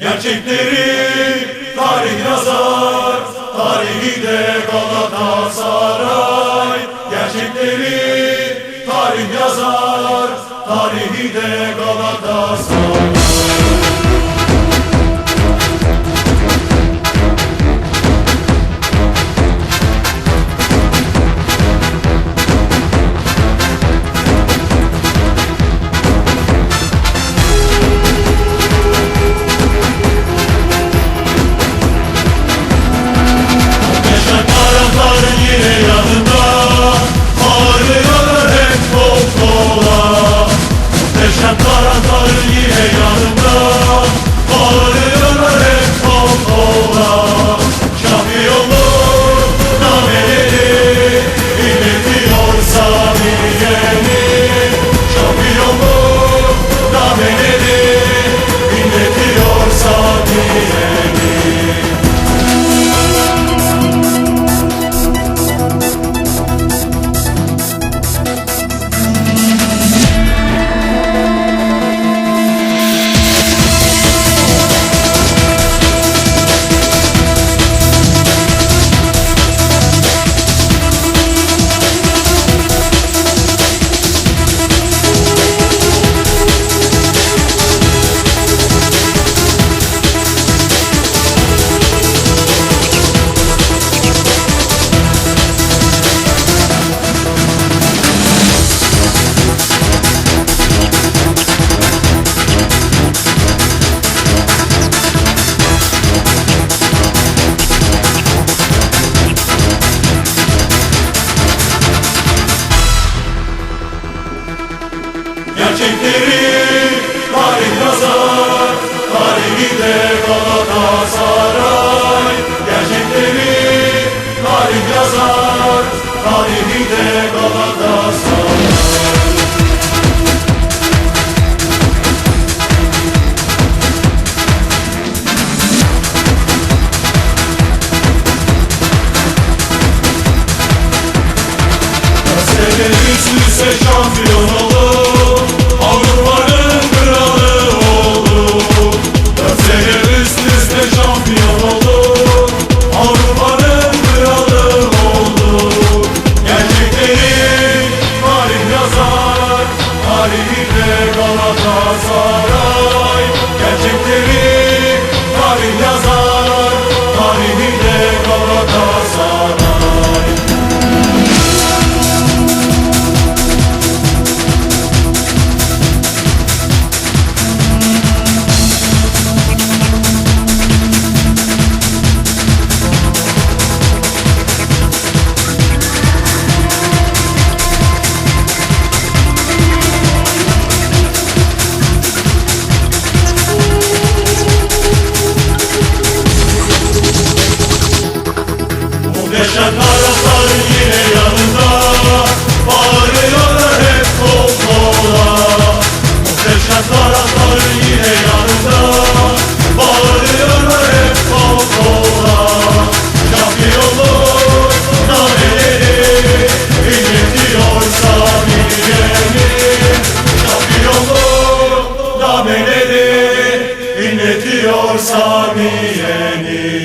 Gerçekleri tarih yazar, tarihi de Galatasaray. Gerçekleri tarih yazar, tarihi de Galatasaray. gerçekleri tarih yazar, tarihinde Galatasaray. Gerçekleri tarih yazar, tarihinde Galatasaray. Sevgili üst Nazara Ateşen Araplar yine yanında. Bağırıyorlar hep kolkola Ateşen Araplar yine yanında. Bağırıyorlar hep kolkola Şafi olur naneleri İnletiyorsa bilgemi Şafi olur naneleri İnletiyorsa bilgemi